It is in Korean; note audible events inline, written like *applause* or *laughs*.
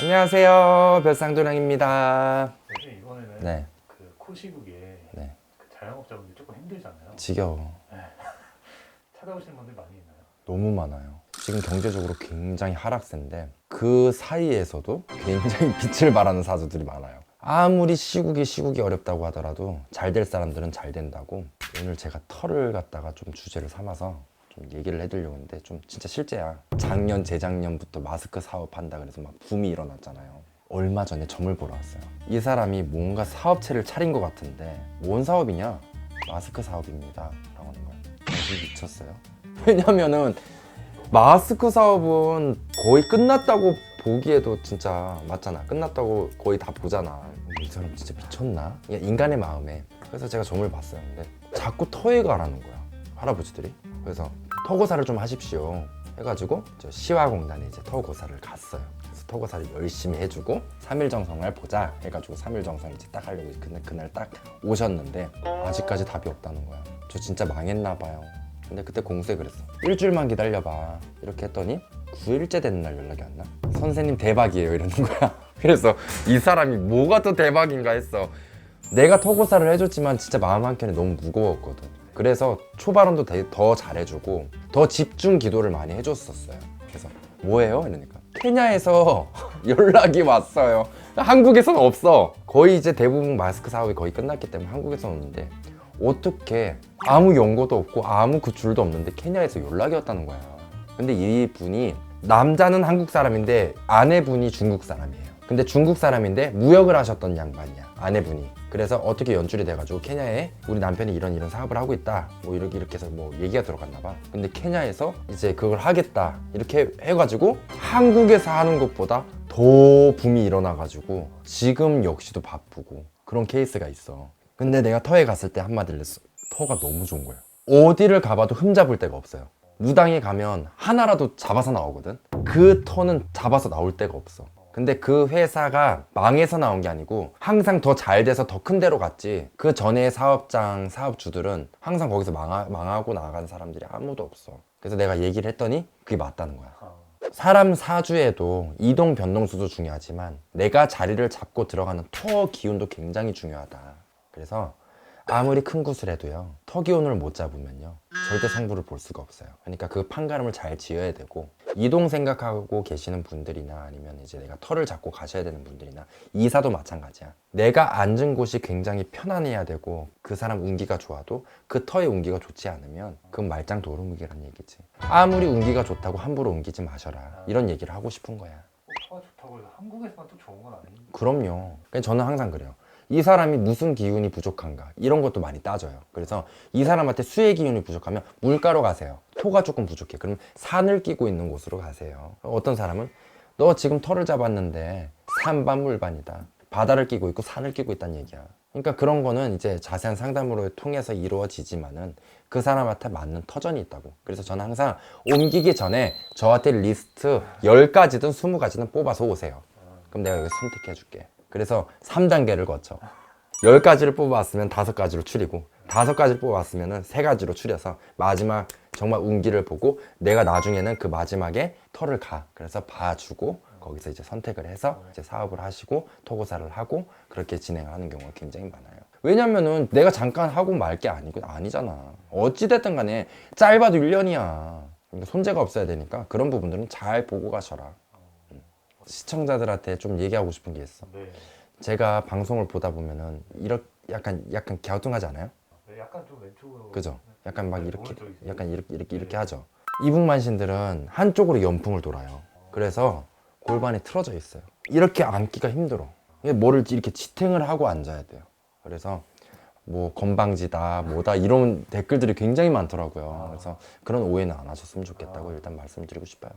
안녕하세요. 별상도랑입니다. 요즘 이번에는 네. 그 코시국에 네. 그 자영업자분들 조금 힘들잖아요. 지겨워. 찾아오시는 분들 많이 있나요? 너무 많아요. 지금 경제적으로 굉장히 하락세인데 그 사이에서도 굉장히 *laughs* 빛을 발하는 사주들이 많아요. 아무리 시국이 시국이 어렵다고 하더라도 잘 될 사람들은 잘 된다고 오늘 제가 털을 갖다가 좀 주제를 삼아서 좀 얘기를 해드리려고 했는데 좀 진짜 실제야. 작년 재작년부터 마스크 사업한다 그래서 막 붐이 일어났잖아요. 얼마 전에 점을 보러 왔어요. 이 사람이 뭔가 사업체를 차린 것 같은데 뭔 사업이냐? 마스크 사업입니다. 라고 하는 거예요. 당신 미쳤어요? 왜냐면은 마스크 사업은 거의 끝났다고 보기에도 진짜 맞잖아. 끝났다고 거의 다 보잖아. 이 사람 진짜 미쳤나? 인간의 마음에. 그래서 제가 점을 봤어요. 근데 자꾸 터에 가라는 거야. 할아버지들이. 그래서 터고사를 좀 하십시오. 해가지고 저 시화공단에 이제 터고사를 갔어요. 그래서 터고사를 열심히 해주고 3일 정성을 보자 해가지고 3일 정성 이제 딱 하려고 그날, 그날 딱 오셨는데 아직까지 답이 없다는 거야. 저 진짜 망했나 봐요. 근데 그때 공수에 그랬어. 일주일만 기다려봐. 이렇게 했더니 9일째 되는 날 연락이 왔나? 선생님 대박이에요 이러는 거야. *laughs* 그래서 이 사람이 뭐가 또 대박인가 했어. 내가 터고사를 해줬지만 진짜 마음 한켠에 너무 무거웠거든. 그래서 초발언도 더 잘해주고 더 집중 기도를 많이 해줬었어요. 그래서 뭐예요? 이러니까 케냐에서 *laughs* 연락이 왔어요. 한국에서는 없어. 거의 이제 대부분 마스크 사업이 거의 끝났기 때문에 한국에서 오는데 어떻게 아무 연고도 없고 아무 그 줄도 없는데 케냐에서 연락이 왔다는 거야. 근데 이 분이 남자는 한국 사람인데 아내분이 중국 사람이에요. 근데 중국 사람인데 무역을 하셨던 양반이야. 아내분이. 그래서 어떻게 연출이 돼가지고 케냐에 우리 남편이 이런 이런 사업을 하고 있다. 뭐 이렇게 이렇게 해서 뭐 얘기가 들어갔나 봐. 근데 케냐에서 이제 그걸 하겠다. 이렇게 해가지고 한국에서 하는 것보다 더 붐이 일어나가지고 지금 역시도 바쁘고 그런 케이스가 있어. 근데 내가 터에 갔을 때 한마디를 했어. 터가 너무 좋은 거야. 어디를 가봐도 흠잡을 데가 없어요. 무당에 가면 하나라도 잡아서 나오거든. 그 터는 잡아서 나올 데가 없어. 근데 그 회사가 망해서 나온 게 아니고 항상 더 잘 돼서 더 큰 데로 갔지. 그 전에 사업장, 사업주들은 항상 거기서 망하, 망하고 나간 사람들이 아무도 없어. 그래서 내가 얘기를 했더니 그게 맞다는 거야. 아, 사람 사주에도 이동 변동수도 중요하지만 내가 자리를 잡고 들어가는 토 기운도 굉장히 중요하다. 그래서 아무리 큰 구슬 해도요 터 기운을 못 잡으면요 절대 성부를 볼 수가 없어요. 그러니까 그 판가름을 잘 지어야 되고 이동 생각하고 계시는 분들이나 아니면 이제 내가 터를 잡고 가셔야 되는 분들이나 이사도 마찬가지야. 내가 앉은 곳이 굉장히 편안해야 되고 그 사람 운기가 좋아도 그 터의 운기가 좋지 않으면 그건 말짱 도루묵이란 얘기지. 아무리 운기가 좋다고 함부로 옮기지 마셔라. 이런 얘기를 하고 싶은 거야. 꼭 터가 좋다고 해서 한국에서만 또 좋은 건 아니니까. 그럼요. 저는 항상 그래요. 이 사람이 무슨 기운이 부족한가 이런 것도 많이 따져요. 그래서 이 사람한테 수의 기운이 부족하면 물가로 가세요. 토가 조금 부족해. 그럼 산을 끼고 있는 곳으로 가세요. 어떤 사람은 너 지금 털을 잡았는데 산반 물반이다. 바다를 끼고 있고 산을 끼고 있다는 얘기야. 그러니까 그런 거는 이제 자세한 상담으로 통해서 이루어지지만은 그 사람한테 맞는 터전이 있다고. 그래서 저는 항상 옮기기 전에 저한테 리스트 10가지든 20가지든 뽑아서 오세요. 그럼 내가 여기 선택해 줄게. 그래서 3단계를 거쳐. 10가지를 뽑아왔으면 5가지로 추리고 5가지를 뽑아왔으면 3가지로 추려서 마지막 정말 운기를 보고 내가 나중에는 그 마지막에 털을 가. 그래서 봐주고 거기서 이제 선택을 해서 이제 사업을 하시고 토고사를 하고 그렇게 진행을 하는 경우가 굉장히 많아요. 왜냐면은 내가 잠깐 하고 말 게 아니고 아니잖아. 어찌됐든 간에 짧아도 1년이야. 그러니까 손재가 없어야 되니까 그런 부분들은 잘 보고 가셔라. 음. 시청자들한테 좀 얘기하고 싶은 게 있어. 네. 제가 방송을 보다 보면은 이렇게 약간 약간 갸우뚱하지 않아요? 네, 약간 좀 왼쪽으로. 그죠? 약간 막 네, 이렇게. 약간 이렇게 이렇게 이렇게 네. 하죠. 이북만신들은 한쪽으로 연풍을 돌아요. 그래서 골반이 틀어져 있어요. 이렇게 앉기가 힘들어. 뭐를 이렇게 지탱을 하고 앉아야 돼요. 그래서 뭐 건방지다 뭐다 이런 댓글들이 굉장히 많더라고요. 그래서 그런 오해는 안 하셨으면 좋겠다고 일단 말씀드리고 싶어요.